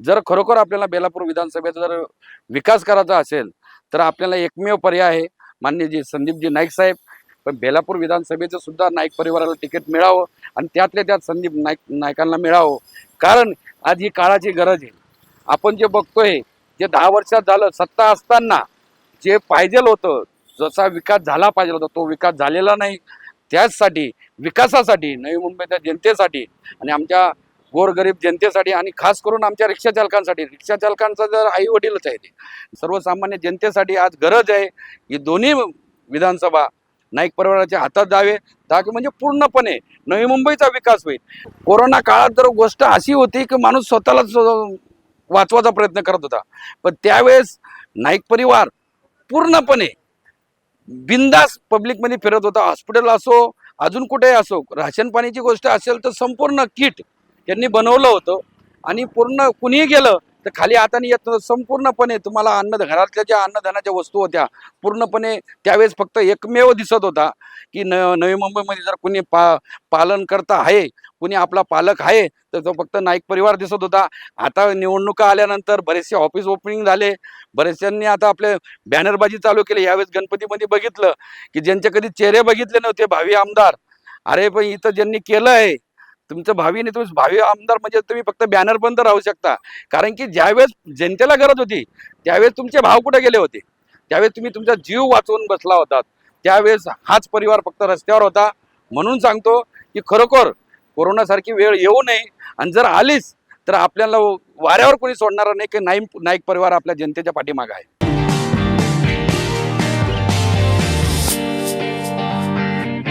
जर खरोखर आपल्याला बेलापूर विधानसभेचा जर विकास करायचा असेल तर आपल्याला एकमेव पर्याय आहे. मान्य जी संदीपजी नाईक साहेब पण बेलापूर विधानसभेचं सुद्धा नाईक परिवाराला तिकीट मिळावं आणि त्यातल्या त्यात संदीप नाईक नायकांना मिळावं. कारण आज ही काळाची गरज आहे. आपण जे बघतोय जे दहा वर्षात झालं सत्ता असताना जे पाहिजे होतं जसा विकास झाला पाहिजे होता तो विकास झालेला नाही. त्याचसाठी विकासासाठी नवी मुंबईच्या जनतेसाठी आणि आमच्या गोरगरीब जनतेसाठी आणि खास करून आमच्या रिक्षा चालकांसाठी. रिक्षा चालकांचा जर आई वडीलच आहे ते सर्वसामान्य जनतेसाठी आज गरज आहे की दोन्ही विधानसभा नाईक परिवाराच्या हातात जावे ताकी म्हणजे पूर्णपणे नवी मुंबईचा विकास होईल. कोरोना काळात तर गोष्ट अशी होती की माणूस स्वतःलाच वाचवायचा प्रयत्न करत होता. पण त्यावेळेस नाईक परिवार पूर्णपणे बिंदास पब्लिकमध्ये फिरत होता. हॉस्पिटल असो अजून कुठेही असो राशन पाण्याची गोष्ट असेल तर संपूर्ण किट त्यांनी बनवलं होतं. आणि पूर्ण कुणीही गेलं तर खाली हाताने येत संपूर्णपणे तुम्हाला अन्न घरातल्या ज्या अन्नधनाच्या वस्तू होत्या पूर्णपणे त्यावेळेस फक्त एकमेव दिसत होता की न नवी मुंबईमध्ये जर कुणी पा पालन करता आहे कुणी आपला पालक आहे तर तो फक्त नाईक परिवार दिसत होता. आता निवडणुका आल्यानंतर बरेचसे ऑफिस ओपनिंग झाले. बरेचशांनी आता आपले बॅनरबाजी चालू केली. यावेळेस गणपतीमध्ये बघितलं की ज्यांचे कधी चेहरे बघितले नव्हते भावी आमदार. अरे पण इथं ज्यांनी केलं आहे तुमचं भावी नाही तुम्ही भावी आमदार म्हणजे तुम्ही फक्त बॅनर बंद राहू शकता. कारण की ज्यावेळेस जनतेला गरज होती त्यावेळेस तुमचे भाव कुठे गेले होते? त्यावेळेस तुम्ही तुमचा जीव वाचवून बसला होता. त्यावेळेस हाच परिवार फक्त रस्त्यावर होता. म्हणून सांगतो की खरोखर कोरोनासारखी वेळ येऊ नये आणि जर आलीच तर आपल्याला वाऱ्यावर कोणी सोडणार नाही की नाईक नाईक परिवार आपल्या जनतेच्या पाठीमागं आहे.